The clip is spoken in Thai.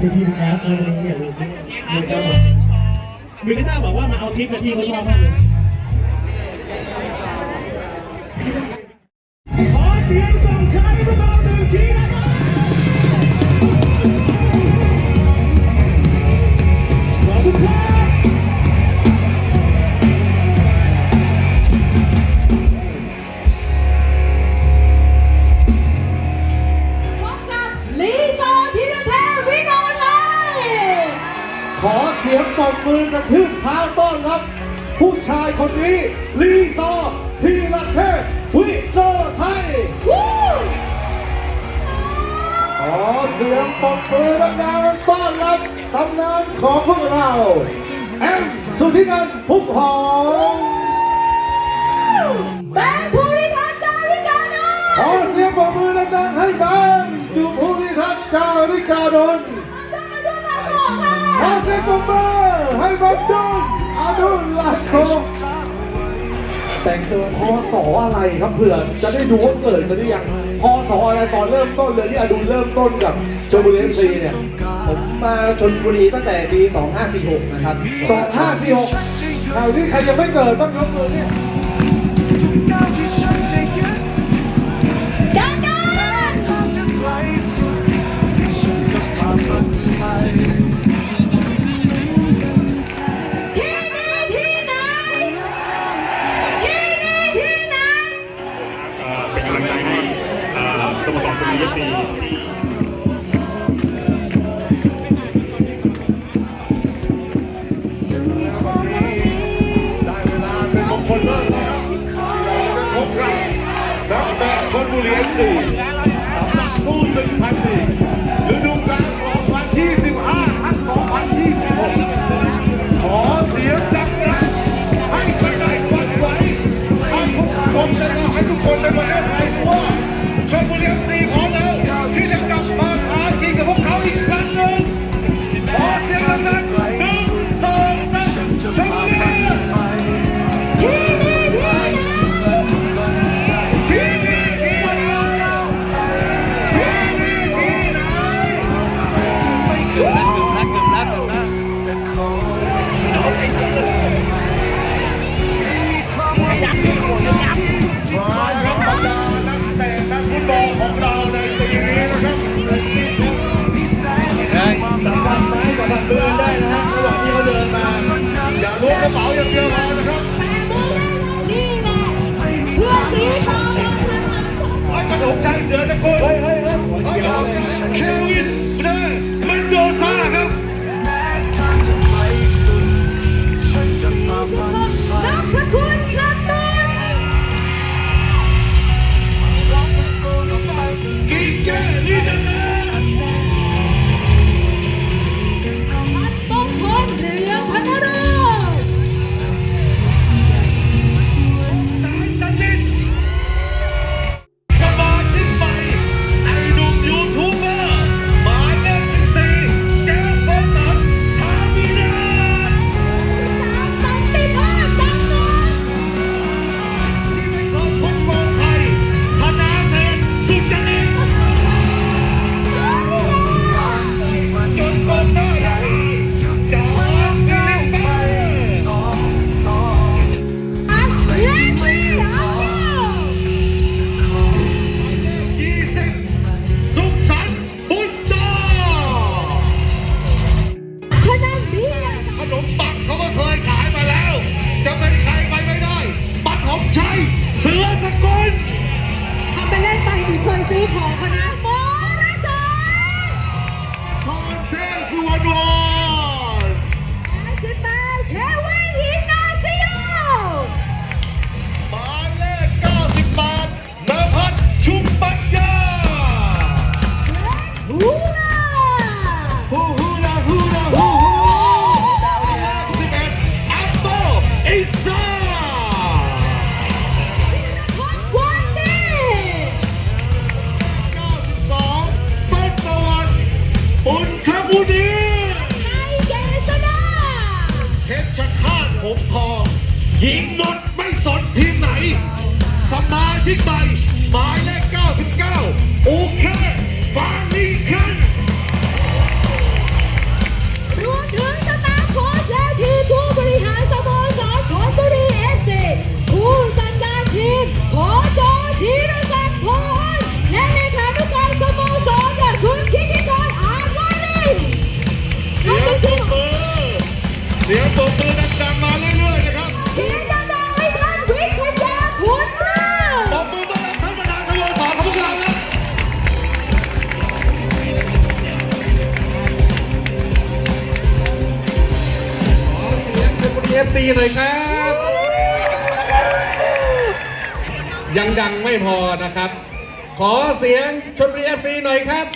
พี่พี่แอสวันนี้อย่าลืมมีอกีตาร์มืกีาร์บอกว่ามาเอาทิปนะพี่เขาชอบมากเลย บมือกระทึบเท้าต้อนรับ ผู้ชายคนนี้ ลีซอทีละเทพวิโตไทยขอเสียงปรบมือดังๆต้อนรับตำนานของพวกเราแอมสุธินันพุ่มหอมแบงภูริทัศน์จาริกานน์ขอเสียงปรบมือดังๆให้แบงจุภูริทัศน์จาริกานนท์ขอเสียงปรบมือ Bandung อนุรักษ์โแต่งตัวพศอะไรครับเผื่อจะได้ดูว่าเกิดมาได้ยังพศอะไรตอนเริ่มต้นเลยที่อดุลเริ่มต้นกับชมบุรีเอฟซีเนี่ยผมมาชนบุรีตั้งแต่ปี 2546 นะครับ 2546ข่าวที่ใครยังไม่เกิดต้องยกมือเนี่ย ขสี่ Michael. ซื้อของเขานะ หญิงหมดไม่สนทีมไหน สมาชิกใหม่หมายเลข99 โอเคฟาลิคา FC เลยครับ ยังดังไม่พอนะครับ ขอเสียงชนบุรี FC หน่อยครับ